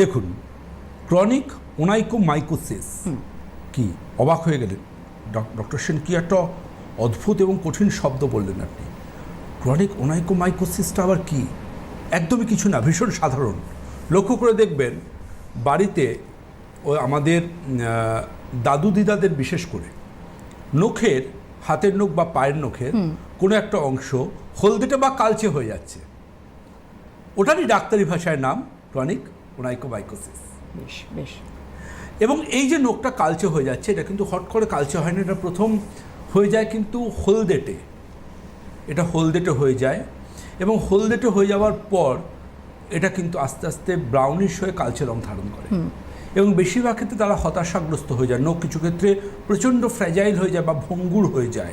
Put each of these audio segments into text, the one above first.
দেখুন ক্রনিক ওনাইকোমাইকোসিস কি অবাক হয়ে গেলেন। ডক্টর সেন কি একটা অদ্ভুত এবং কঠিন শব্দ বললেন আপনি। ক্রনিক ওনাইকোমাইকোসিসটা আবার কি? একদমই কিছু না ভীষণ সাধারণ। লক্ষ্য করে দেখবেন বাড়িতে ও আমাদের দাদু দিদাদের বিশেষ করে নখের হাতের নখ বা পায়ের নখের কোনো একটা অংশ হলদেটে বা কালচে হয়ে যাচ্ছে। ওটারই ডাক্তারি ভাষায় নাম ক্রনিক ওনাইকোমাইকোসিস বেশ বেশ। এবং এই যে নখটা কালচে হয়ে যাচ্ছে এটা কিন্তু হট করে কালচে হয় না এটা প্রথম হয়ে যায় কিন্তু হলদেটে। এটা হলদেটে হয়ে যায় এবং হলদেটে হয়ে যাওয়ার পর এটা কিন্তু আস্তে আস্তে ব্রাউনিশ হয়ে কালচে রং ধারণ করে। এবং বেশিরভাগ ক্ষেত্রে তারা হতাশাগ্রস্ত হয়ে যায়। নখ কিছু ক্ষেত্রে প্রচণ্ড ফ্র্যাজাইল হয়ে যায় বা ভঙ্গুর হয়ে যায়।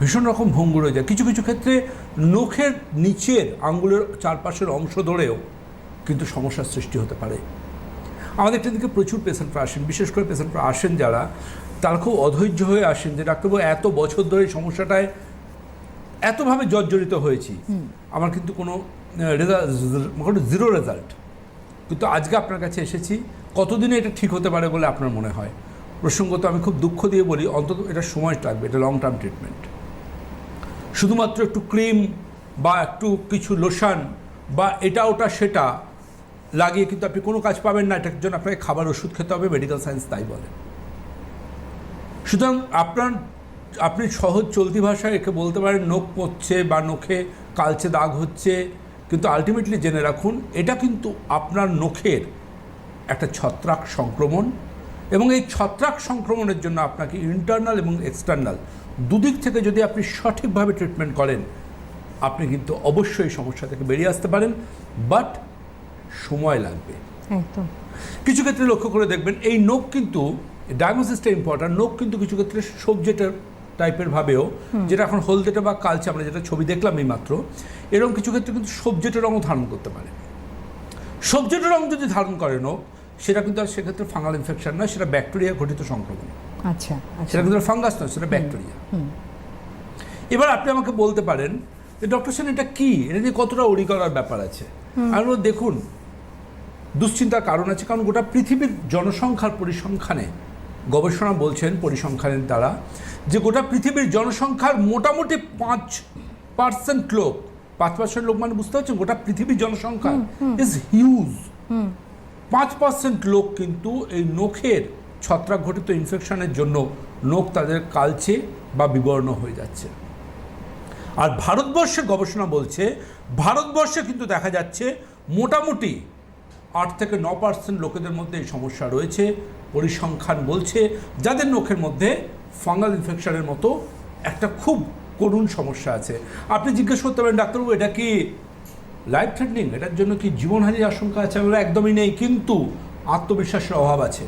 ভীষণ রকম ভঙ্গুর হয়ে যায়। কিছু কিছু ক্ষেত্রে নখের নিচের আঙ্গুলের চারপাশের অংশ ধরেও কিন্তু সমস্যার সৃষ্টি হতে পারে। আমাদের ক্লিনিকে প্রচুর পেশেন্টরা আসেন বিশেষ করে পেশেন্টরা আসেন যারা তারা খুব অধৈর্য হয়ে আসেন যে ডাক্তারবাবু এত বছর ধরে এই সমস্যাটায় এতভাবে জর্জরিত হয়েছি। আমার কিন্তু কোনো রেজাল্ট জিরো রেজাল্ট কিন্তু আজকে আপনার কাছে এসেছি কতদিনে এটা ঠিক হতে পারে বলে আপনার মনে হয়? প্রসঙ্গত আমি খুব দুঃখ দিয়ে বলি অন্তত এটা সময় লাগবে এটা লং টার্ম ট্রিটমেন্ট শুধুমাত্র একটু ক্রিম বা একটু কিছু লোশন বা এটা ওটা সেটা লাগিয়ে কিন্তু আপনি কোনো কাজ পাবেন না, এটার জন্য আপনাকে খাবার, ওষুধ খেতে হবে মেডিকেল সায়েন্স তাই বলে। সুতরাং আপনার, আপনি সহজ চলতি ভাষায় একে বলতে পারেন, নখ পড়ছে বা নখে কালচে দাগ হচ্ছে। কিন্তু আলটিমেটলি জেনে রাখুন, এটা কিন্তু আপনার নখের একটা ছত্রাক সংক্রমণ এবং এই ছত্রাক সংক্রমণের জন্য আপনাকে ইন্টারনাল এবং এক্সটার্নাল দুদিক থেকে যদি আপনি সঠিকভাবে ট্রিটমেন্ট করেন, আপনি কিন্তু অবশ্যই সমস্যা থেকে বেরিয়ে আসতে পারেন। বাট সময় লাগবে। একদম। কিছু ক্ষেত্রে লক্ষ্য করে দেখবেন এই নোখ কিন্তু ডায়াগনোসিসটা ইম্পর্ট্যান্ট নোখ কিন্তু কিছু ক্ষেত্রে সবজেটার টাইপের ভাবেও যেটা এখন হলদেটা বা কালচে আমরা যেটা ছবি দেখলাম এই মাত্র এরকম কিছু ক্ষেত্রে কিন্তু সবজেটের রঙও ধারণ করতে পারে। সবজেটের রং যদি ধারণ করে নোখ সেটা কিন্তু আর সেক্ষেত্রে ফাঙ্গাল ইনফেকশন নয় সেটা ব্যাকটেরিয়া ঘটিত সংক্রমণ। আচ্ছা আচ্ছা। সেটা কিন্তু ফাঙ্গাস নয় সেটা ব্যাকটেরিয়া এবার আপনি আমাকে বলতে পারেন যে ডক্টর সেন এটা কি? এটা নিয়ে কতটা অড়ি করার ব্যাপার আছে? আমি দেখুন দুশ্চিন্তার কারণ আছে কারণ গোটা পৃথিবীর জনসংখ্যার পরিসংখ্যানে গবেষণা বলছেন পরিসংখ্যানের দ্বারা যে গোটা পৃথিবীর জনসংখ্যার মোটামুটি পাঁচ পার্সেন্ট লোক পাঁচ পার্সেন্ট লোক মানে বুঝতে পারছেন? গোটা পৃথিবীর জনসংখ্যা ইজ হিউজ পাঁচ পার্সেন্ট লোক কিন্তু এই নখের ছত্রাক ঘটিত ইনফেকশনের জন্য নখ তাদের কালচে বা বিবর্ণ হয়ে যাচ্ছে। আর ভারতবর্ষের গবেষণা বলছে ভারতবর্ষে কিন্তু দেখা যাচ্ছে মোটামুটি আট থেকে ন পার্সেন্ট লোকেদের মধ্যে এই সমস্যা রয়েছে। পরিসংখ্যান বলছে যাদের নখের মধ্যে ফাঙ্গাল ইনফেকশনের মতো একটা খুব করুণ সমস্যা আছে। আপনি জিজ্ঞেস করতে পারেন, ডাক্তারবাবু, এটা কি লাইফ থ্রেটনিং এটার জন্য কি জীবনহানির আশঙ্কা আছে? আমরা একদমই নেই, কিন্তু আত্মবিশ্বাসের অভাব আছে।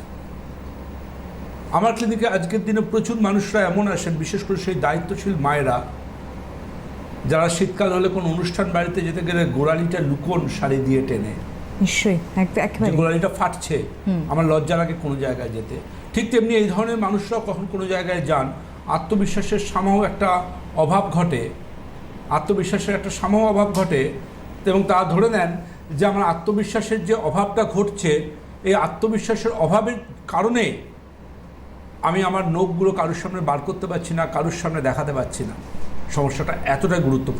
আমার ক্লিনিকে আজকের দিনে প্রচুর মানুষরা এমন আসেন, বিশেষ করে সেই দায়িত্বশীল মায়েরা, যারা শীতকাল হলে কোনো অনুষ্ঠান বাড়িতে যেতে গেলে গোড়ালিটা লুকোন শাড়ি দিয়ে টেনে। নিশ্চয়ই একেবারে। গোড়ালিটা ফাটছে আমার লজ্জা লাগে কোনো জায়গায় যেতে। ঠিক তেমনি এই ধরনের মানুষরা কখন কোনো জায়গায় যান আত্মবিশ্বাসের সামাও একটা অভাব ঘটে। আত্মবিশ্বাসের একটা সামাও অভাব ঘটে এবং তা ধরে নেন যে আমার আত্মবিশ্বাসের যে অভাবটা ঘটছে এই আত্মবিশ্বাসের অভাবের কারণে আমি আমার নখগুলো কারোর সামনে বার করতে পারছি না কারোর সামনে দেখাতে পারছি না। সমস্যাটা এতটাই গুরুত্বপূর্ণ।